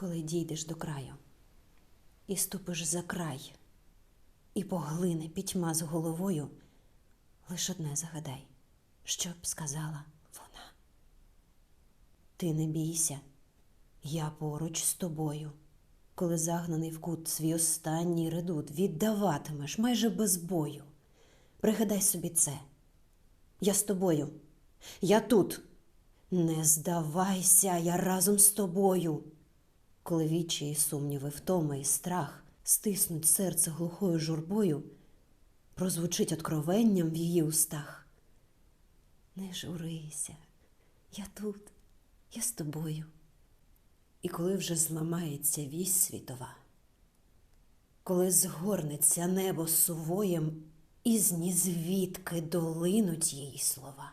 коли дійдеш до краю, і ступиш за край, і поглине пітьма з головою, лиш одне загадай, що б сказала вона. Ти не бійся, я поруч з тобою. Коли загнаний в кут свій останній редут віддаватимеш майже без бою. Пригадай собі це. Я з тобою. Я тут. Не здавайся, я разом з тобою. Коли вічі і сумніви, втома і страх стиснуть серце глухою журбою, прозвучить откровенням в її устах. Не журися, я тут, я з тобою. І коли вже зламається вісь світова, коли згорнеться небо сувоєм, і зні звідки долинуть її слова.